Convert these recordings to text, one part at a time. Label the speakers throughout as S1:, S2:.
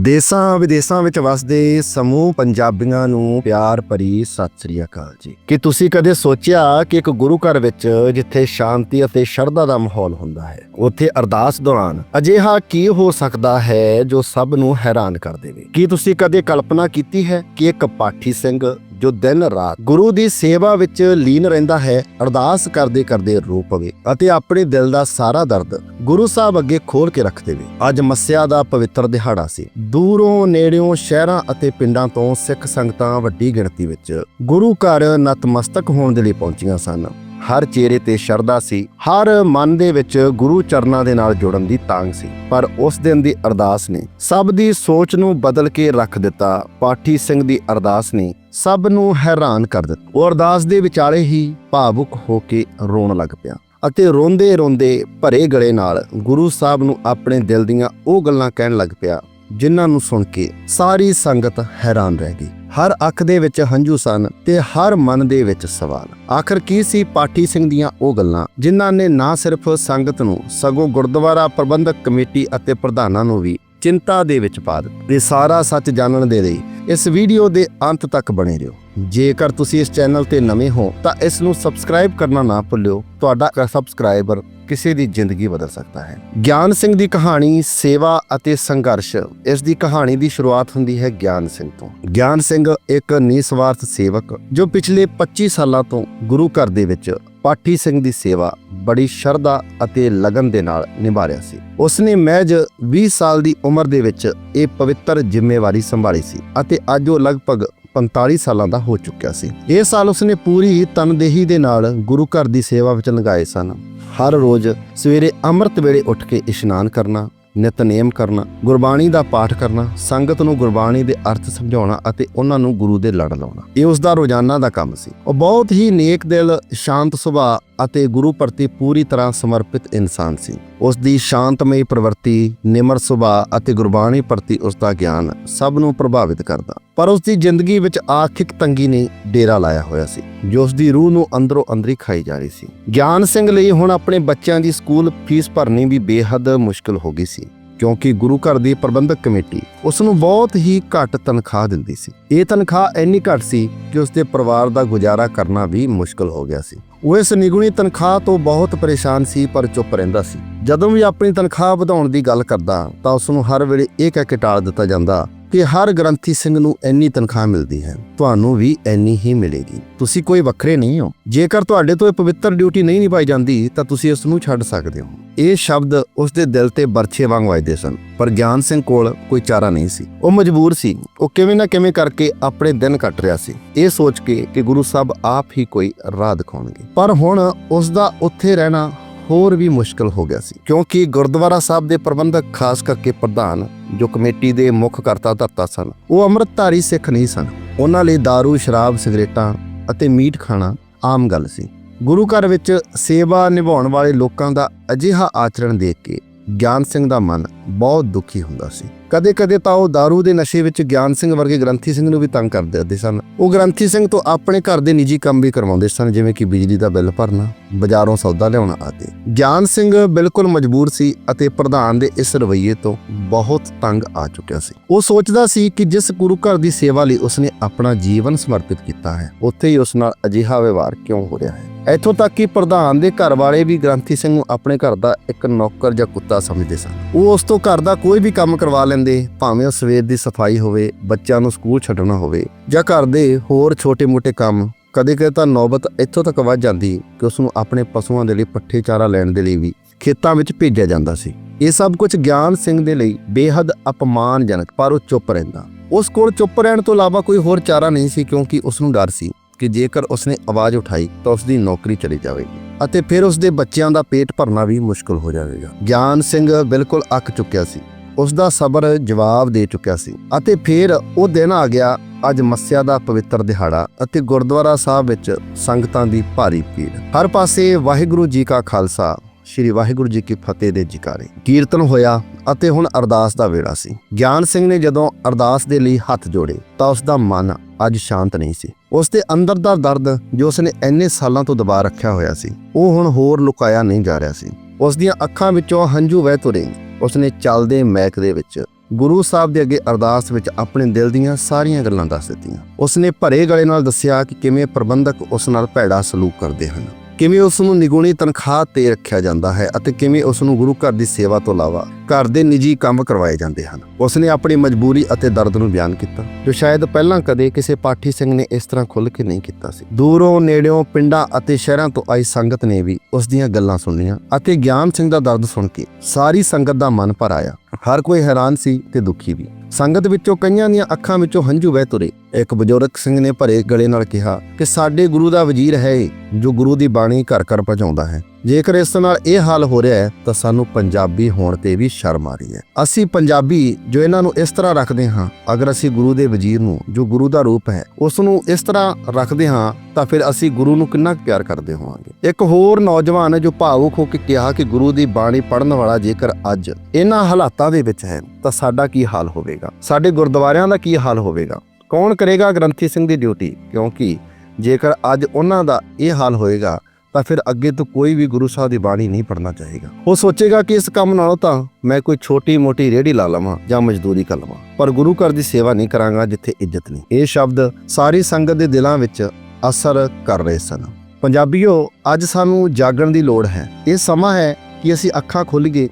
S1: ਦੇਸਾਂ ਵਿਦੇਸਾਂ ਵਿੱਚ ਵਸਦੇ ਸਮੂਹ ਪੰਜਾਬੀਆਂ ਨੂੰ ਪਿਆਰ ਭਰੀ ਸਤਿ ਸ੍ਰੀ ਅਕਾਲ ਜੀ। ਕਿ ਤੁਸੀਂ ਕਦੇ ਸੋਚਿਆ ਕਿ ਇੱਕ ਗੁਰੂ ਘਰ ਵਿੱਚ ਜਿੱਥੇ ਸ਼ਾਂਤੀ ਅਤੇ ਸ਼ਰਧਾ ਦਾ ਮਾਹੌਲ ਹੁੰਦਾ ਹੈ, ਉੱਥੇ ਅਰਦਾਸ ਦੌਰਾਨ ਅਜਿਹਾ ਕੀ ਹੋ ਸਕਦਾ ਹੈ ਜੋ ਸਭ ਨੂੰ ਹੈਰਾਨ ਕਰ ਦੇਵੇ? ਕੀ ਤੁਸੀਂ ਕਦੇ ਕਲਪਨਾ ਕੀਤੀ ਹੈ ਕਿ ਇੱਕ ਪਾਠੀ ਸਿੰਘ ਜੋ ਦਿਨ ਰਾਤ ਗੁਰੂ ਦੀ ਸੇਵਾ ਵਿੱਚ ਲੀਨ ਰਹਿੰਦਾ ਹੈ, ਅਰਦਾਸ ਕਰਦੇ ਕਰਦੇ ਰੋ ਪਵੇ ਅਤੇ ਆਪਣੇ ਦਿਲ ਦਾ ਸਾਰਾ ਦਰਦ ਗੁਰੂ ਸਾਹਿਬ ਅੱਗੇ ਖੋਲ ਕੇ ਰੱਖ ਦੇਵੇ। ਅੱਜ ਮੱਸਿਆ ਦਾ ਪਵਿੱਤਰ ਦਿਹਾੜਾ ਸੀ। ਦੂਰੋਂ, ਨੇੜਿਓਂ, ਸ਼ਹਿਰਾਂ ਅਤੇ ਪਿੰਡਾਂ ਤੋਂ ਸਿੱਖ ਸੰਗਤਾਂ ਵੱਡੀ ਗਿਣਤੀ ਵਿੱਚ ਗੁਰੂ ਘਰ ਨਤਮਸਤਕ ਹੋਣ ਦੇ ਲਈ ਪਹੁੰਚੀਆਂ ਸਨ। ਹਰ ਚਿਹਰੇ ਤੇ ਸ਼ਰਧਾ ਸੀ। ਹਰ ਮਨ ਦੇ ਵਿੱਚ ਗੁਰੂ ਚਰਨਾਂ ਦੇ ਨਾਲ ਜੁੜਨ ਦੀ ਤਾਂਗ ਸੀ। ਪਰ ਉਸ ਦਿਨ ਦੀ ਅਰਦਾਸ ਨੇ ਸਭ ਦੀ ਸੋਚ ਨੂੰ ਬਦਲ ਕੇ ਰੱਖ ਦਿੱਤਾ। ਪਾਠੀ ਸਿੰਘ ਦੀ ਅਰਦਾਸ ਨੇ ਸਭ ਨੂੰ ਹੈਰਾਨ ਕਰ ਦਿੱਤਾ। ਉਹ ਅਰਦਾਸ ਦੇ ਵਿਚਾਲੇ ਹੀ ਭਾਵੁਕ ਹੋ ਕੇ ਰੋਣ ਲੱਗ ਪਿਆ ਅਤੇ ਰੋਂਦੇ ਰੋਂਦੇ ਭਰੇ ਗਲੇ ਨਾਲ ਗੁਰੂ ਸਾਹਿਬ ਨੂੰ ਆਪਣੇ ਦਿਲ ਦੀਆਂ ਉਹ ਗੱਲਾਂ ਕਹਿਣ ਲੱਗ ਪਿਆ ਜਿਨ੍ਹਾਂ ਨੂੰ ਸੁਣ ਕੇ ਸਾਰੀ ਸੰਗਤ ਹੈਰਾਨ ਰਹਿ ਗਈ। ਹਰ ਅੱਖ ਦੇ ਵਿੱਚ ਹੰਝੂ ਸਨ ਤੇ ਹਰ ਮਨ ਦੇ ਵਿੱਚ ਸਵਾਲ। ਆਖਰ ਕੀ ਸੀ ਪਾਠੀ ਸਿੰਘ ਦੀਆਂ ਉਹ ਗੱਲਾਂ, ਜਿਨ੍ਹਾਂ ਨੇ ਨਾ ਸਿਰਫ ਸੰਗਤ ਨੂੰ, ਸਗੋਂ ਗੁਰਦੁਆਰਾ ਪ੍ਰਬੰਧਕ ਕਮੇਟੀ ਅਤੇ ਪ੍ਰਧਾਨਾਂ ਨੂੰ ਵੀ ਚਿੰਤਾ ਦੇ ਵਿੱਚ ਪਾ ਦਿੱਤਾ। ਇਹ ਸਾਰਾ ਸੱਚ ਜਾਣਨ ਦੇ ਲਈ ਇਸ ਵੀਡੀਓ ਦੇ ਅੰਤ ਤੱਕ ਬਣੇ ਰਹੋ। ਜੇਕਰ ਤੁਸੀਂ ਇਸ ਚੈਨਲ ਤੇ ਨਵੇਂ ਹੋ, ਤਾਂ ਇਸ ਨੂੰ ਸਬਸਕ੍ਰਾਈਬ ਕਰਨਾ ਨਾ ਭੁੱਲਿਓ। ਤੁਹਾਡਾ ਸਬਸਕ੍ਰਾਈਬਰ ਕਿਸੇ ਦੀ ਜ਼ਿੰਦਗੀ ਬਦਲ ਸਕਦਾ ਹੈ। ਗਿਆਨ ਸਿੰਘ ਦੀ ਕਹਾਣੀ ਸੇਵਾ ਅਤੇ ਸੰਘਰਸ਼। ਇਸ ਦੀ ਕਹਾਣੀ ਦੀ ਸ਼ੁਰੂਆਤ ਹੁੰਦੀ ਹੈ ਗਿਆਨ ਸਿੰਘ ਤੋਂ। ਗਿਆਨ ਸਿੰਘ ਇੱਕ ਨਿਸਵਾਰਥ ਸੇਵਕ, ਜੋ ਪਿਛਲੇ 25 ਸਾਲਾਂ ਤੋਂ ਗੁਰੂ ਘਰ ਦੇ ਵਿੱਚ ਪਾਠੀ ਸਿੰਘ ਦੀ ਸੇਵਾ ਬੜੀ ਸ਼ਰਧਾ ਅਤੇ ਲਗਨ ਦੇ ਨਾਲ ਨਿਭਾ ਰਿਹਾ ਸੀ। ਉਸਨੇ ਮਹਿਜ 20 ਸਾਲ ਦੀ ਉਮਰ ਦੇ ਵਿੱਚ ਇਹ ਪਵਿੱਤਰ ਜ਼ਿੰਮੇਵਾਰੀ ਸੰਭਾਲੀ ਸੀ ਅਤੇ ਅੱਜ ਉਹ ਲਗਭਗ 45 ਸਾਲਾਂ ਦਾ ਹੋ ਚੁੱਕਿਆ ਸੀ। ਇਹ ਸਾਲ ਉਸਨੇ ਪੂਰੀ ਤਨਦੇਹੀ ਦੇ ਨਾਲ ਗੁਰੂ ਘਰ ਦੀ ਸੇਵਾ ਵਿੱਚ ਲਗਾਏ ਸਨ। ਹਰ ਰੋਜ਼ ਸਵੇਰੇ ਅੰਮ੍ਰਿਤ ਵੇਲੇ ਉੱਠ ਕੇ ਇਸ਼ਨਾਨ ਕਰਨਾ, ਨਿਤਨੇਮ ਕਰਨਾ, ਗੁਰਬਾਣੀ ਦਾ ਪਾਠ ਕਰਨਾ, ਸੰਗਤ ਨੂੰ ਗੁਰਬਾਣੀ ਦੇ ਅਰਥ ਸਮਝਾਉਣਾ ਅਤੇ ਉਹਨਾਂ ਨੂੰ ਗੁਰੂ ਦੇ ਲੜ ਲਾਉਣਾ। ਇਹ ਉਸ ਦਾ ਰੋਜ਼ਾਨਾ ਦਾ ਕੰਮ ਸੀ। ਉਹ ਬਹੁਤ ਹੀ ਨੇਕ ਦਿਲ, ਸ਼ਾਂਤ ਸੁਭਾਅ ਅਤੇ ਗੁਰੂ ਪ੍ਰਤੀ ਪੂਰੀ ਤਰ੍ਹਾਂ ਸਮਰਪਿਤ ਇਨਸਾਨ ਸੀ। ਉਸ ਦੀ ਸ਼ਾਂਤਮਈ ਪ੍ਰਵਰਤੀ, ਨਿਮਰ ਸੁਭਾਅ ਅਤੇ ਗੁਰਬਾਣੀ ਪ੍ਰਤੀ ਉਸ ਦਾ ਗਿਆਨ ਸਭ ਨੂੰ ਪ੍ਰਭਾਵਿਤ ਕਰਦਾ। ਪਰ ਉਸ ਦੀ ਜ਼ਿੰਦਗੀ ਵਿੱਚ ਆਰਥਿਕ ਤੰਗੀ ਨੇ ਡੇਰਾ ਲਾਇਆ ਹੋਇਆ ਸੀ, ਜੋ ਉਸ ਦੀ ਰੂਹ ਨੂੰ ਅੰਦਰੋਂ ਅੰਦਰੀ ਖਾਈ ਜਾ ਰਹੀ ਸੀ। ਗਿਆਨ ਸਿੰਘ ਲਈ ਹੁਣ ਆਪਣੇ ਬੱਚਿਆਂ ਦੀ ਸਕੂਲ ਫੀਸ ਭਰਨੀ ਵੀ ਬੇਹੱਦ ਮੁਸ਼ਕਲ ਹੋ ਗਈ ਸੀ। ਕਿਉਂਕਿ ਗੁਰੂ ਘਰ ਦੀ ਪ੍ਰਬੰਧਕ ਕਮੇਟੀ ਉਸ ਨੂੰ ਬਹੁਤ ਹੀ ਘੱਟ ਤਨਖਾਹ ਦਿੰਦੀ ਸੀ। ਇਹ ਤਨਖਾਹ ਇੰਨੀ ਘੱਟ ਸੀ ਕਿ ਉਸ ਦੇ ਪਰਿਵਾਰ ਦਾ ਗੁਜ਼ਾਰਾ ਕਰਨਾ ਵੀ ਮੁਸ਼ਕਲ ਹੋ ਗਿਆ ਸੀ। ਉਹ ਇਸ ਨਿਗੁਣੀ ਤਨਖਾਹ ਤੋਂ ਬਹੁਤ ਪਰੇਸ਼ਾਨ ਸੀ ਪਰ ਚੁੱਪ ਰਹਿੰਦਾ ਸੀ। ਜਦੋਂ ਵੀ ਆਪਣੀ ਤਨਖਾਹ ਵਧਾਉਣ ਦੀ ਗੱਲ ਕਰਦਾ ਤਾਂ ਉਸ ਨੂੰ ਹਰ ਵੇਲੇ ਇਹ ਕਹਿ ਕੇ ਟਾਲ ਦਿੱਤਾ ਜਾਂਦਾ ਕਿ ਹਰ ਗ੍ਰੰਥੀ ਸਿੰਘ ਨੂੰ ਇੰਨੀ ਤਨਖਾਹ ਮਿਲਦੀ ਹੈ, ਤੁਹਾਨੂੰ ਵੀ ਇੰਨੀ ਹੀ ਮਿਲੇਗੀ। ਤੁਸੀਂ ਕੋਈ ਵੱਖਰੇ ਨਹੀਂ ਹੋ। ਜੇਕਰ ਤੁਹਾਡੇ ਤੋਂ ਇਹ ਪਵਿੱਤਰ ਡਿਊਟੀ ਨਹੀਂ ਨਿਭਾਈ ਜਾਂਦੀ, ਤਾਂ ਤੁਸੀਂ ਇਸ ਨੂੰ ਛੱਡ ਸਕਦੇ ਹੋ। ਇਹ ਸ਼ਬਦ ਉਸ ਦੇ ਦਿਲ ਤੇ ਬਰਛੇ ਵਾਂਗ ਵੱਜਦੇ ਸਨ, ਪਰ ਗਿਆਨ ਸਿੰਘ ਕੋਲ ਕੋਈ ਚਾਰਾ ਨਹੀਂ ਸੀ। ਉਹ ਮਜਬੂਰ ਸੀ। ਉਹ ਕਿਵੇਂ ਨਾ ਕਿਵੇਂ ਕਰਕੇ ਆਪਣੇ ਦਿਨ ਕੱਟ ਰਿਹਾ ਸੀ। ਇਹ ਸੋਚ ਕੇ ਕਿ ਗੁਰੂ ਸਾਹਿਬ ਆਪ ਹੀ ਕੋਈ ਰਾਹ ਦਿਖਾਉਣਗੇ। ਪਰ ਹੁਣ ਉਸ ਦਾ ਉੱਥੇ ਰਹਿਣਾ ਹੋਰ ਵੀ ਮੁਸ਼ਕਲ ਹੋ ਗਿਆ ਸੀ। ਕਿਉਂਕਿ ਗੁਰਦੁਆਰਾ ਸਾਹਿਬ ਦੇ ਪ੍ਰਬੰਧਕ ਖਾਸ ਕਰਕੇ ਪ੍ਰਧਾਨ ਜੋ ਕਮੇਟੀ ਦੇ ਮੁੱਖ ਕਰਤਾ ਧਰਤਾ ਸਨ, ਉਹ ਅੰਮ੍ਰਿਤਧਾਰੀ ਸਿੱਖ ਨਹੀਂ ਸਨ। ਉਹਨਾਂ ਲਈ दारू ਸ਼ਰਾਬ, ਸਿਗਰਟਾਂ ਅਤੇ ਮੀਟ ਖਾਣਾ ਆਮ ਗੱਲ ਸੀ। ਗੁਰੂ ਘਰ ਵਿੱਚ ਸੇਵਾ ਨਿਭਾਉਣ ਵਾਲੇ ਲੋਕਾਂ ਦਾ ਅਜਿਹਾ ਆਚਰਣ ਦੇਖ ਕੇ ਗਿਆਨ ਸਿੰਘ ਦਾ ਮਨ ਬਹੁਤ ਦੁਖੀ ਹੁੰਦਾ ਸੀ। ਕਦੇ-ਕਦੇ ਤਾਂ ਉਹ दारू ਦੇ ਨਸ਼ੇ ਵਿੱਚ ਗਿਆਨ ਸਿੰਘ ਵਰਗੇ ਗ੍ਰੰਥੀ ਸਿੰਘ ਨੂੰ ਵੀ ਤੰਗ ਕਰ ਦਿੰਦੇ ਸਨ। ਉਹ ਗ੍ਰੰਥੀ ਸਿੰਘ ਤੋਂ ਆਪਣੇ ਘਰ ਦੇ ਨਿੱਜੀ ਕੰਮ ਵੀ ਕਰਵਾਉਂਦੇ ਸਨ, ਜਿਵੇਂ ਕਿ ਬਿਜਲੀ ਦਾ ਬਿੱਲ ਭਰਨਾ, ਬਾਜ਼ਾਰੋਂ ਸੌਦਾ ਲਿਆਉਣਾ ਆਦਿ। ਗਿਆਨ ਸਿੰਘ ਬਿਲਕੁਲ ਮਜਬੂਰ ਸੀ ਅਤੇ ਪ੍ਰਧਾਨ ਦੇ ਇਸ ਰਵੱਈਏ ਤੋਂ ਬਹੁਤ ਤੰਗ ਆ ਚੁੱਕਿਆ ਸੀ। ਉਹ ਸੋਚਦਾ ਸੀ ਕਿ ਜਿਸ ਗੁਰੂ ਘਰ ਦੀ ਸੇਵਾ ਲਈ ਉਸਨੇ ਆਪਣਾ ਜੀਵਨ ਸਮਰਪਿਤ ਕੀਤਾ ਹੈ, ਉੱਥੇ ਹੀ ਉਸ ਨਾਲ ਅਜਿਹਾ ਵਿਵਹਾਰ ਕਿਉਂ ਹੋ ਰਿਹਾ ਹੈ? ਇੱਥੋਂ ਤੱਕ ਕਿ ਪ੍ਰਧਾਨ ਦੇ ਘਰ ਵਾਲੇ ਵੀ ਗ੍ਰੰਥੀ ਸਿੰਘ ਨੂੰ ਆਪਣੇ ਘਰ ਦਾ ਇੱਕ ਨੌਕਰ ਜਾਂ ਕੁੱਤਾ ਸਮਝਦੇ ਸਨ। ਉਹ ਉਸ ਤੋਂ ਘਰ ਦਾ ਕੋਈ ਵੀ ਕੰਮ ਕਰਵਾ ਲੈਂਦੇ, ਭਾਵੇਂ ਉਹ ਸਵੇਰ ਦੀ ਸਫ਼ਾਈ ਹੋਵੇ, ਬੱਚਿਆਂ ਨੂੰ ਸਕੂਲ ਛੱਡਣਾ ਹੋਵੇ ਜਾਂ ਘਰ ਦੇ ਹੋਰ ਛੋਟੇ-ਮੋਟੇ ਕੰਮ ਕਦੇ ਕਦੇ ਤਾਂ ਨੌਬਤ ਇੱਥੋਂ ਤੱਕ ਵੱਧ ਜਾਂਦੀ ਕਿ ਉਸ ਨੂੰ ਆਪਣੇ ਪਸ਼ੂਆਂ ਦੇ ਲਈ ਪੱਠੇ ਚਾਰਾ ਲੈਣ ਦੇ ਲਈ ਵੀ ਖੇਤਾਂ ਵਿੱਚ ਭੇਜਿਆ ਜਾਂਦਾ ਸੀ। ਇਹ ਸਭ ਕੁਝ ਗਿਆਨ ਸਿੰਘ ਦੇ ਲਈ ਬੇਹੱਦ ਅਪਮਾਨਜਨਕ ਪਰ ਉਹ ਚੁੱਪ ਰਹਿੰਦਾ। ਉਸ ਕੋਲ ਚੁੱਪ ਰਹਿਣ ਤੋਂ ਇਲਾਵਾ ਕੋਈ ਹੋਰ ਚਾਰਾ ਨਹੀਂ ਸੀ ਕਿਉਂਕਿ ਉਸ ਨੂੰ ਡਰ ਸੀ। ਕਿ ਜੇਕਰ ਉਸਨੇ ਆਵਾਜ਼ ਉਠਾਈ ਤਾਂ ਉਸਦੀ ਨੌਕਰੀ ਚਲੀ ਜਾਵੇਗੀ ਅਤੇ ਫਿਰ ਉਸਦੇ ਬੱਚਿਆਂ ਦਾ ਪੇਟ ਭਰਨਾ ਵੀ ਮੁਸ਼ਕਲ ਹੋ ਜਾਵੇਗਾ। ਗਿਆਨ ਸਿੰਘ ਬਿਲਕੁਲ ਅੱਕ ਚੁੱਕਿਆ ਸੀ। ਉਸ ਦਾ ਸਬਰ ਜਵਾਬ ਦੇ ਚੁੱਕਿਆ ਸੀ ਅਤੇ ਫਿਰ ਉਹ ਦਿਨ ਆ ਗਿਆ, ਅੱਜ ਮੱਸਿਆ ਦਾ ਪਵਿੱਤਰ ਦਿਹਾੜਾ ਅਤੇ ਗੁਰਦੁਆਰਾ ਸਾਹਿਬ ਵਿੱਚ ਸੰਗਤਾਂ ਦੀ ਭਾਰੀ ਭੀੜ। ਹਰ ਪਾਸੇ ਵਾਹਿਗੁਰੂ ਜੀ ਕਾ ਖਾਲਸਾ ਸ਼੍ਰੀ ਵਾਹਿਗੁਰੂ ਜੀ ਕੀ ਫਤਿਹ ਦੇ ਜਕਾਰੇ। ਕੀਰਤਨ ਹੋਇਆ ਅਤੇ ਹੁਣ ਅਰਦਾਸ ਦਾ ਵੇੜਾ ਸੀ। ਗਿਆਨ ਸਿੰਘ ਨੇ ਜਦੋਂ ਅਰਦਾਸ ਦੇ ਲਈ ਹੱਥ ਜੋੜੇ ਤਾਂ ਉਸ ਦਾ ਮਨ ਅੱਜ ਸ਼ਾਂਤ ਨਹੀਂ ਸੀ। ਉਸ ਦੇ ਅੰਦਰ ਦਾ ਦਰਦ ਜੋ ਉਸਨੇ ਇੰਨੇ ਸਾਲਾਂ ਤੋਂ ਦਬਾ ਰੱਖਿਆ ਹੋਇਆ ਸੀ, ਉਹ ਹੁਣ ਹੋਰ ਲੁਕਾਇਆ ਨਹੀਂ ਜਾ ਰਿਹਾ ਸੀ। ਉਸ ਦੀਆਂ ਅੱਖਾਂ ਵਿੱਚੋਂ ਹੰਝੂ ਵਹਿ ਤੁਰੇ। ਉਸਨੇ ਚੱਲਦੇ ਮੈਕ ਦੇ ਵਿੱਚ ਗੁਰੂ ਸਾਹਿਬ ਦੇ ਅੱਗੇ ਅਰਦਾਸ ਵਿੱਚ ਆਪਣੇ ਦਿਲ ਦੀਆਂ ਸਾਰੀਆਂ ਗੱਲਾਂ ਦੱਸ ਦਿੱਤੀਆਂ। ਉਸਨੇ ਭਰੇ ਗਲੇ ਨਾਲ ਦੱਸਿਆ ਕਿ ਕਿਵੇਂ ਪ੍ਰਬੰਧਕ ਉਸ ਨਾਲ ਭੈੜਾ ਸਲੂਕ ਕਰਦੇ ਹਨ। ਕਿਵੇਂ ਉਸ ਨੂੰ ਨਿਗੁਣੀ ਤਨਖਾਹ ਤੇ ਰੱਖਿਆ ਜਾਂਦਾ ਹੈ ਅਤੇ ਕਿਵੇਂ ਉਸ ਨੂੰ ਗੁਰੂ ਘਰ ਦੀ ਸੇਵਾ ਤੋਂ ਇਲਾਵਾ ਘਰ ਦੇ ਨਿੱਜੀ ਕੰਮ ਕਰਵਾਏ ਜਾਂਦੇ ਹਨ। ਉਸਨੇ ਆਪਣੀ ਮਜਬੂਰੀ ਅਤੇ ਦਰਦ ਨੂੰ ਬਿਆਨ ਕੀਤਾ, ਜੋ ਸ਼ਾਇਦ ਪਹਿਲਾਂ ਕਦੇ ਕਿਸੇ ਪਾਠੀ ਸਿੰਘ ਨੇ ਇਸ ਤਰ੍ਹਾਂ ਖੁੱਲ੍ਹ ਕੇ ਨਹੀਂ ਕੀਤਾ ਸੀ। ਦੂਰੋਂ, ਨੇੜਿਓਂ, ਪਿੰਡਾਂ ਅਤੇ ਸ਼ਹਿਰਾਂ ਤੋਂ ਆਈ ਸੰਗਤ ਨੇ ਵੀ ਉਸ ਦੀਆਂ ਗੱਲਾਂ ਸੁਣੀਆਂ ਅਤੇ ਗਿਆਨ ਸਿੰਘ ਦਾ ਦਰਦ ਸੁਣ ਕੇ ਸਾਰੀ ਸੰਗਤ ਦਾ ਮਨ ਭਰ ਆਇਆ। ਹਰ ਕੋਈ ਹੈਰਾਨ ਸੀ ਤੇ ਦੁਖੀ ਵੀ। ਸੰਗਤ ਵਿੱਚੋਂ ਕਈਆਂ ਦੀਆਂ ਅੱਖਾਂ ਵਿੱਚੋਂ ਹੰਝੂ ਵਹਿ ਤੁਰੇ। ਇੱਕ ਬਜ਼ੁਰਗ ਸਿੰਘ ਨੇ ਭਰੇ ਗਲੇ ਨਾਲ ਕਿਹਾ ਕਿ ਸਾਡੇ ਗੁਰੂ ਦਾ ਵਜ਼ੀਰ ਹੈ ਇਹ, ਜੋ ਗੁਰੂ ਦੀ ਬਾਣੀ ਘਰ ਘਰ ਪਹੁੰਚਾਉਂਦਾ ਹੈ। ਜੇਕਰ ਇਸ ਨਾਲ ਇਹ ਹਾਲ ਹੋ ਰਿਹਾ ਹੈ, ਤਾਂ ਸਾਨੂੰ ਪੰਜਾਬੀ ਹੋਣ ਤੇ ਵੀ ਸ਼ਰਮ ਆ ਰਹੀ ਹੈ। ਅਸੀਂ ਪੰਜਾਬੀ ਜੋ ਇਹਨਾਂ ਨੂੰ ਇਸ ਤਰ੍ਹਾਂ ਰੱਖਦੇ ਹਾਂ, ਅਗਰ ਅਸੀਂ ਗੁਰੂ ਦੇ ਵਜ਼ੀਰ ਨੂੰ, ਜੋ ਗੁਰੂ ਦਾ ਰੂਪ ਹੈ, ਉਸ ਨੂੰ ਇਸ ਤਰ੍ਹਾਂ ਰੱਖਦੇ ਹਾਂ, ਤਾਂ ਫਿਰ ਅਸੀਂ ਗੁਰੂ ਨੂੰ ਕਿੰਨਾ ਕੁ ਪਿਆਰ ਕਰਦੇ ਹੋਵਾਂਗੇ। ਇੱਕ ਹੋਰ ਨੌਜਵਾਨ ਜੋ ਭਾਵੁਕ ਹੋ ਕੇ ਕਿਹਾ ਕਿ ਗੁਰੂ ਦੀ ਬਾਣੀ ਪੜਨ ਵਾਲਾ ਜੇਕਰ ਅੱਜ ਇਹਨਾਂ ਹਾਲਾਤਾਂ ਦੇ ਵਿੱਚ ਹੈ, ਤਾਂ ਸਾਡਾ ਕੀ ਹਾਲ ਹੋਵੇਗਾ? ਸਾਡੇ ਗੁਰਦੁਆਰਿਆਂ ਦਾ ਕੀ ਹਾਲ ਹੋਵੇਗਾ? ਕੌਣ ਕਰੇਗਾ ਗ੍ਰੰਥੀ ਸਿੰਘ ਦੀ ਡਿਊਟੀ? ਕਿਉਂਕਿ ਜੇਕਰ ਅੱਜ ਉਹਨਾਂ ਦਾ ਇਹ ਹਾਲ ਹੋਏਗਾ ਤਾਂ ਫਿਰ ਅੱਗੇ ਤੋਂ ਕੋਈ ਵੀ ਗੁਰੂ ਸਾਹਿਬ ਦੀ ਬਾਣੀ ਨਹੀਂ ਪੜਨਾ ਚਾਹੇਗਾ ਉਹ ਸੋਚੇਗਾ ਕਿ ਇਸ ਕੰਮ ਨਾਲੋਂ ਤਾਂ ਮੈਂ ਕੋਈ ਛੋਟੀ-ਮੋਟੀ ਰੇੜੀ ਲਾ ਲਵਾਂ ਜਾਂ ਮਜ਼ਦੂਰੀ ਕਰ ਲਵਾਂ, ਪਰ ਗੁਰੂ ਘਰ ਦੀ ਸੇਵਾ ਨਹੀਂ ਕਰਾਂਗਾ ਜਿੱਥੇ ਇੱਜ਼ਤ ਨਹੀਂ। ਇਹ ਸ਼ਬਦ ਸਾਰੀ ਸੰਗਤ ਦੇ ਦਿਲਾਂ ਵਿੱਚ ਅਸਰ ਕਰ ਰਹੇ ਸਨ। ਪੰਜਾਬੀਓ, ਅੱਜ ਸਾਨੂੰ ਜਾਗਣ ਦੀ ਲੋੜ ਹੈ। ਇਹ ਸਮਾਂ ਹੈ ਕਿ ਅਸੀਂ ਅੱਖਾਂ ਖੋਲ੍ਹੀਏ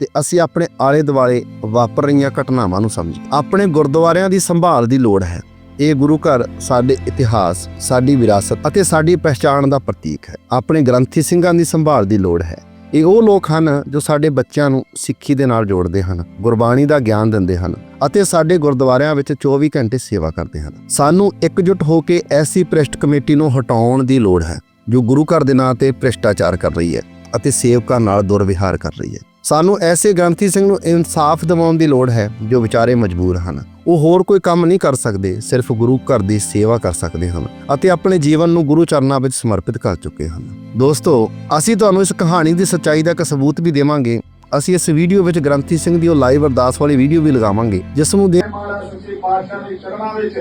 S1: ਤੇ ਅਸੀਂ ਆਪਣੇ ਆਲੇ ਦੁਆਲੇ ਵਾਪਰ ਰਹੀਆਂ ਘਟਨਾਵਾਂ ਨੂੰ ਸਮਝੀਏ। ਆਪਣੇ ਗੁਰਦੁਆਰਿਆਂ ਦੀ ਸੰਭਾਲ ਦੀ ਲੋੜ ਹੈ। ਇਹ ਗੁਰੂ ਘਰ ਸਾਡੇ ਇਤਿਹਾਸ, ਸਾਡੀ ਵਿਰਾਸਤ ਅਤੇ ਸਾਡੀ ਪਹਿਚਾਣ ਦਾ ਪ੍ਰਤੀਕ ਹੈ। ਆਪਣੇ ਗ੍ਰੰਥੀ ਸਿੰਘਾਂ ਦੀ ਸੰਭਾਲ ਦੀ ਲੋੜ ਹੈ। ਇਹ ਉਹ ਲੋਕ ਹਨ ਜੋ ਸਾਡੇ ਬੱਚਿਆਂ ਨੂੰ ਸਿੱਖੀ ਦੇ ਨਾਲ ਜੋੜਦੇ ਹਨ, ਗੁਰਬਾਣੀ ਦਾ ਗਿਆਨ ਦਿੰਦੇ ਹਨ ਅਤੇ ਸਾਡੇ ਗੁਰਦੁਆਰਿਆਂ ਵਿੱਚ 24 ਘੰਟੇ ਸੇਵਾ ਕਰਦੇ ਹਨ। ਸਾਨੂੰ ਇਕਜੁੱਟ ਹੋ ਕੇ ਐਸੀ ਭ੍ਰਿਸ਼ਟ ਕਮੇਟੀ ਨੂੰ ਹਟਾਉਣ ਦੀ ਲੋੜ ਹੈ, ਜੋ ਗੁਰੂ ਘਰ ਦੇ ਨਾਂ ਤੇ ਭ੍ਰਿਸ਼ਟਾਚਾਰ ਕਰ ਰਹੀ ਹੈ ਅਤੇ ਸੇਵਕਾਂ ਨਾਲ ਦੁਰਵਿਹਾਰ ਕਰ ਰਹੀ ਹੈ। ਸਾਨੂੰ ਐਸੇ ਗ੍ਰੰਥੀ ਸਿੰਘ ਨੂੰ ਇਨਸਾਫ ਦਿਵਾਉਣ ਦੀ ਲੋੜ ਹੈ, ਜੋ ਵਿਚਾਰੇ ਮਜਬੂਰ ਹਨ। ਉਹ ਹੋਰ ਕੋਈ ਕੰਮ ਨਹੀਂ ਕਰ ਸਕਦੇ, ਸਿਰਫ ਗੁਰੂ ਘਰ ਦੀ ਸੇਵਾ ਕਰ ਸਕਦੇ ਹਨ ਅਤੇ ਆਪਣੇ ਜੀਵਨ ਨੂੰ ਗੁਰੂ ਚਰਨਾਂ ਵਿੱਚ ਸਮਰਪਿਤ ਕਰ ਚੁੱਕੇ ਹਨ। ਦੋਸਤੋ, ਅਸੀਂ ਤੁਹਾਨੂੰ ਇਸ ਕਹਾਣੀ ਦੀ ਸੱਚਾਈ ਦਾ ਇੱਕ ਸਬੂਤ ਵੀ ਦੇਵਾਂਗੇ। ਅਸੀਂ ਇਸ ਵੀਡੀਓ ਵਿੱਚ ਗ੍ਰੰਥੀ ਸਿੰਘ ਦੀ ਉਹ ਲਾਈਵ ਅਰਦਾਸ ਵਾਲੀ ਵੀਡੀਓ ਵੀ ਲਗਾਵਾਂਗੇ, ਜਿਸ ਨੂੰ ਦੇ
S2: ਮਹਾਰਾਜ ਸੱਚੇ ਪਾਤਸ਼ਾਹ ਦੇ ਚਰਨਾਂ ਵਿੱਚ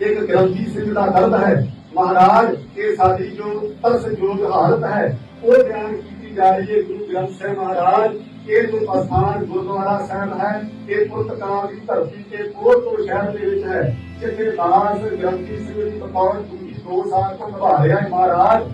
S2: ਇੱਕ ਗ੍ਰੰਥੀ ਸਿੰਘ ਦਾ ਦਰਦ ਹੈ। ਮਹਾਰਾਜ, ਇਹ ਸਾਡੀ ਜੋ ਤਰਸਯੋਗ ਹਾਲਤ ਹੈ, ਉਹ ਬਿਆਨ ਕੀਤੀ ਜਾ ਰਹੀ ਹੈ ਗੁਰੂ ਗ੍ਰੰਥ ਸਾਹਿਬ ਮਹਾਰਾਜ। ਇਹ ਜੋ ਅਸਥਾਨ ਗੁਰਦੁਆਰਾ ਸਾਹਿਬ ਹੈ, ਇਹ ਪੁਰਤਗਾਲ ਦੀ ਧਰਤੀ ਤੇ ਪੋਰਟੋ ਸ਼ਹਿਰ ਦੇ ਵਿੱਚ ਹੈ, ਜਿੱਥੇ ਦਾਸ ਗ੍ਰੰਥੀ ਸਿੰਘ ਦੀ ਬਤੌਰ ਡਿਊਟੀ 2 ਸਾਲ ਤੋਂ ਨਿਭਾ ਰਿਹਾ ਹੈ ਮਹਾਰਾਜ।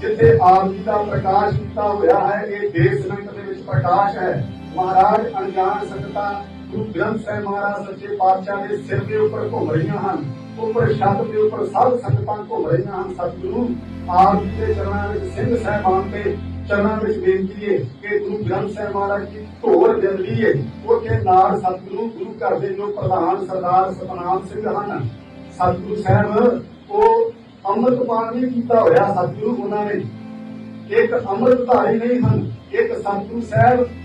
S2: ਜਿੱਥੇ ਆਪ ਜੀ ਦਾ ਪ੍ਰਕਾਸ਼ ਕੀਤਾ ਹੋਇਆ ਹੈ, ਇਹ ਦੇਸ਼ ਸੰਗਤ ਦੇ ਵਿੱਚ ਪ੍ਰਕਾਸ਼ ਹੈ। ਮਹਾਰਾਜ, ਅਣਜਾਣ ਸੰਗਤਾਂ ਗੁਰੂ ਗ੍ਰੰਥ ਸਾਹਿਬ ਮਹਾਰਾਜ ਸੱਚੇ ਪਾਤਸ਼ਾਹ ਦੇ ਸਿਰ ਦੇ ਉੱਪਰ ਘੁੰਮ ਰਹੀਆਂ ਹਨ। ਉੱਪਰ ਛੱਤ ਦੇ ਉੱਪਰ ਸਭ ਸੰਗਤਾਂ ਘੁੰਮ ਰਹੀਆਂ ਹਨ, ਸਤਿਗੁਰੂ। ਆਪ ਜੀ ਦੇ ਚਰਨਾਂ ਵਿੱਚ ਸਿੰਘ ਸਾਹਿਬਾਨ ਤੇ ਚਰਨਾਂ ਵਿੱਚ ਬੇਨਤੀ ਹੈ ਕਿ ਗੁਰੂ ਗ੍ਰੰਥ ਸਾਹਿਬ ਮਹਾਰਾਜ ਦੀ ਢੋਲ ਦਿੰਦੀ ਹੈ। ਉੱਥੇ ਨਾਲ ਸਤਿਗੁਰੂ, ਗੁਰੂ ਘਰ ਦੇ ਜੋ ਪ੍ਰਧਾਨ ਸਰਦਾਰ ਸਤਨਾਮ ਸਿੰਘ ਹਨ, ਸਤਿਗੁਰੂ ਸਾਹਿਬ, ਉਹ ਅੰਮ੍ਰਿਤ ਨਹੀਂ ਕੀਤਾ ਹੋਇਆ ਸਤਿਗੁਰੂ ਉਹਨਾਂ ਨੇ। ਇੱਕ ਅੰਮ੍ਰਿਤਧਾਰੀ ਨਹੀਂ ਹਨ, ਇੱਕ ਸਤਿਗੁਰੂ ਸਾਹਿਬ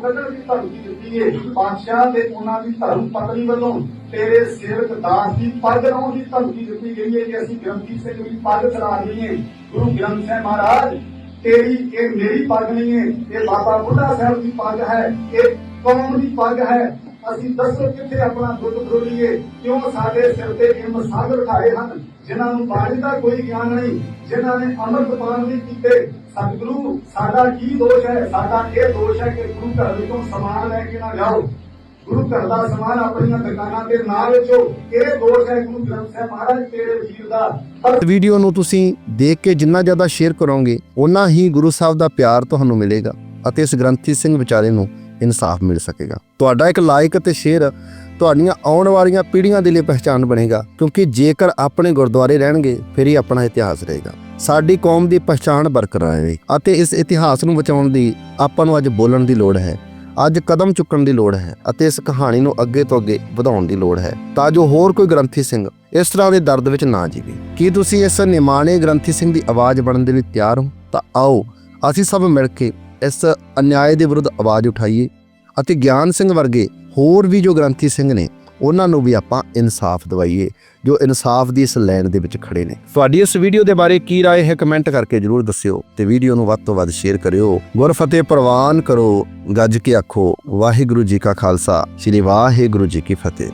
S2: ਕੱਢਣ ਦੀ ਧਮਕੀ ਦਿੱਤੀ ਹੈ ਬਾਦਸ਼ਾਹ ਤੇ ਉਹਨਾਂ ਦੀ ਧਰਮ ਪਤਨੀ ਵੱਲੋਂ ਤੇਰੇ ਸੇਵਕ ਦਾਸ ਦੀ ਪੱਗ ਲਾਉਣ ਦੀ ਧਮਕੀ ਦਿੱਤੀ ਗਈ ਹੈ ਕਿ ਅਸੀਂ ਗ੍ਰੰਥੀ ਸਿੰਘ ਦੀ ਪੱਗ ਚਲਾ ਦਈਏ ਗੁਰੂ ਗ੍ਰੰਥ ਸਾਹਿਬ ਮਹਾਰਾਜ, ਤੇਰੀ ਇਹ ਮੇਰੀ ਪੱਗ ਨਹੀਂ ਹੈ ਇਹ ਬਾਬਾ ਬੁੱਢਾ ਸਾਹਿਬ ਦੀ ਪੱਗ ਹੈ। ਇਹ ਕੌਮ ਦੀ ਪੱਗ ਹੈ। ਅਸੀਂ ਦੱਸੋ ਕਿੱਥੇ ਆਪਣਾ ਦੁੱਧ ਫਰੋਲੀਏ ਕਿਉਂ ਸਾਡੇ ਸਿਰ ਤੇ ਇਹ ਮਸਾਗਰ ਉਠਾਏ ਹਨ? ਜਿਨ੍ਹਾਂ ਨੂੰ ਬਾਣੀ ਦਾ ਕੋਈ ਗਿਆਨ ਨਹੀਂ, ਜਿਨ੍ਹਾਂ ਨੇ ਅੰਮ੍ਰਿਤ ਪਾਨ ਨਹੀਂ ਕੀਤੇ, ਸਤਿਗੁਰੂ, ਸਾਡਾ ਕੀ ਦੋਸ਼ ਹੈ? ਸਾਡਾ ਇਹ ਦੋਸ਼ ਹੈ ਕਿ ਗੁਰੂ ਘਰ ਵਿੱਚੋਂ ਸਮਾਨ ਲੈ ਕੇ ਨਾ ਜਾਓ। ਗੁਰੂ ਘਰ ਦਾ ਸਮਾਨ ਆਪਣੀਆਂ ਦੁਕਾਨਾਂ ਤੇ ਨਾ ਵੇਚੋ। ਇਹ ਦੋਸ਼ ਹੈ ਗੁਰੂ ਗ੍ਰੰਥ ਸਾਹਿਬ ਮਹਾਰਾਜ ਤੇਰੇ ਵੀਰ ਦਾ।
S1: ਵੀਡੀਓ ਨੂੰ ਤੁਸੀਂ ਦੇਖ ਕੇ ਜਿੰਨਾ ਜ਼ਿਆਦਾ ਸ਼ੇਅਰ ਕਰੋਗੇ ਉਨਾ ਹੀ ਗੁਰੂ ਸਾਹਿਬ ਦਾ ਪਿਆਰ ਤੁਹਾਨੂੰ ਮਿਲੇਗਾ ਅਤੇ ਇਸ ਗ੍ਰੰਥੀ ਸਿੰਘ ਵਿਚਾਰੇ ਨੂੰ ਇਨਸਾਫ ਮਿਲ ਸਕੇਗਾ। ਤੁਹਾਡਾ ਇੱਕ ਲਾਈਕ ਅਤੇ ਸ਼ੇਅਰ ਤੁਹਾਡੀਆਂ ਆਉਣ ਵਾਲੀਆਂ ਪੀੜ੍ਹੀਆਂ ਦੇ ਲਈ ਪਹਿਚਾਨ ਬਣੇਗਾ, ਕਿਉਂਕਿ ਜੇਕਰ ਆਪਣੇ ਗੁਰਦੁਆਰੇ ਰਹਿਣਗੇ, ਫਿਰ ਹੀ ਆਪਣਾ ਇਤਿਹਾਸ ਰਹੇਗਾ। ਸਾਡੀ ਕੌਮ ਦੀ ਪਛਾਣ ਬਰਕਰਾਰ ਰਹੇ ਅਤੇ ਇਸ ਇਤਿਹਾਸ ਨੂੰ ਬਚਾਉਣ ਦੀ ਆਪਾਂ ਨੂੰ ਅੱਜ ਬੋਲਣ ਦੀ ਲੋੜ ਹੈ, ਅੱਜ ਕਦਮ ਚੁੱਕਣ ਦੀ ਲੋੜ ਹੈ ਅਤੇ ਇਸ ਕਹਾਣੀ ਨੂੰ ਅੱਗੇ ਤੋਂ ਅੱਗੇ ਵਧਾਉਣ ਦੀ ਲੋੜ ਹੈ। ਤਾਂ ਜੋ ਹੋਰ ਕੋਈ ਗ੍ਰੰਥੀ ਸਿੰਘ ਇਸ ਤਰ੍ਹਾਂ ਦੇ ਦਰਦ ਵਿੱਚ ਨਾ ਜੀਵੇ। ਕੀ ਤੁਸੀਂ ਇਸ ਨਿਮਾਣੇ ਗ੍ਰੰਥੀ ਸਿੰਘ ਦੀ ਆਵਾਜ਼ ਬਣਨ ਦੇ ਲਈ ਤਿਆਰ ਹੋ? ਤਾਂ ਆਓ, ਅਸੀਂ ਸਭ ਮਿਲ ਕੇ ਇਸ ਅਨਿਆਏ ਦੇ ਵਿਰੁੱਧ ਆਵਾਜ਼ ਉਠਾਈਏ ਅਤੇ ਗਿਆਨ ਸਿੰਘ ਵਰਗੇ ਹੋਰ ਵੀ ਜੋ ਗ੍ਰੰਥੀ ਸਿੰਘ ਨੇ ਉਹਨਾਂ ਨੂੰ ਵੀ ਆਪਾਂ ਇਨਸਾਫ ਦਵਾਈਏ ਜੋ ਇਨਸਾਫ ਦੀ ਇਸ ਲਾਈਨ ਦੇ ਵਿੱਚ ਖੜੇ ਨੇ ਤੁਹਾਡੀ ਇਸ ਵੀਡੀਓ ਦੇ ਬਾਰੇ ਕੀ رائے ਹੈ ਕਮੈਂਟ ਕਰਕੇ ਜਰੂਰ ਦੱਸਿਓ ਤੇ ਵੀਡੀਓ ਨੂੰ ਵੱਧ ਤੋਂ ਵੱਧ ਸ਼ੇਅਰ ਕਰਿਓ ਗੁਰਫਤਿਹ ਪ੍ਰਵਾਨ ਕਰੋ ਗੱਜ ਕੇ ਆਖੋ ਵਾਹਿਗੁਰੂ ਜੀ ਕਾ ਖਾਲਸਾ ਸ੍ਰੀ ਵਾਹਿਗੁਰੂ ਜੀ ਕੀ ਫਤਿਹ